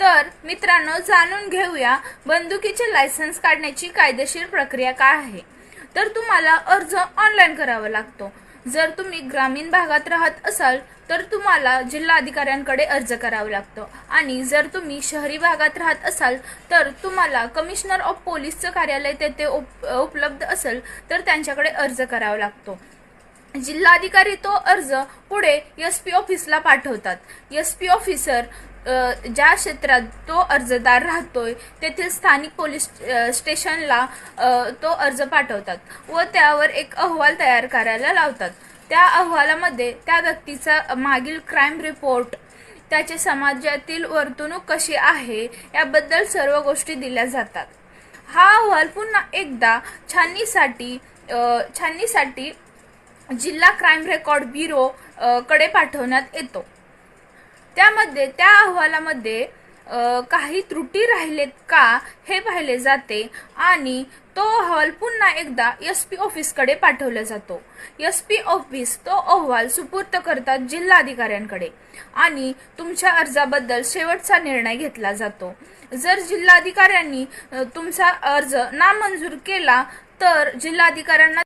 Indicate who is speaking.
Speaker 1: तर मित्रांनो जाणून घेऊया बंदुकीचे लायसन्स काढण्याची कायदेशीर प्रक्रिया काय आहे. तर तुम्हाला अर्ज ऑनलाईन करावा लागतो. जर तुम्ही ग्रामीण भागात राहत असाल तर तुम्हाला जिल्हाधिकाऱ्यांकडे अर्ज करावा लागतो. आणि जर तुम्ही शहरी भागात राहत असाल तर तुम्हाला कमिशनर ऑफ पोलीसचं कार्यालय तेथे उप उपलब्ध असेल तर त्यांच्याकडे अर्ज करावा लागतो. जिल्हाधिकारी तो अर्ज पुढे एस पी ऑफिसला पाठवतात. एस पी ऑफिसर ज्या क्षेत्रात तो अर्जदार राहतोय तेथील स्थानिक पोलीस स्टेशनला तो अर्ज पाठवतात व त्यावर एक अहवाल तयार करायला लावतात. त्या अहवालामध्ये त्या व्यक्तीचा मागील क्राईम रिपोर्ट त्याचे समाजातील वर्तणूक कशी आहे याबद्दल सर्व गोष्टी दिल्या जातात. हा अहवाल पुन्हा एकदा छाननीसाठी छाननीसाठी जिल्हा क्राईम रेकॉर्ड ब्युरो कडे पाठवण्यात येतो. त्यामध्ये त्या अहवालामध्ये काही त्रुटी राहिलेत का हे पाहिले जाते आणि तो अहवाल पुन्हा एकदा एस पी ऑफिसकडे पाठवला जातो. एस पी ऑफिस तो अहवाल सुपूर्त करतात जिल्हाधिकाऱ्यांकडे आणि तुमच्या अर्जाबद्दल शेवटचा निर्णय घेतला जातो. जर जिल्हाधिकाऱ्यांनी तुमचा अर्ज नामंजूर केला तर जिल्हाधिकाऱ्यांना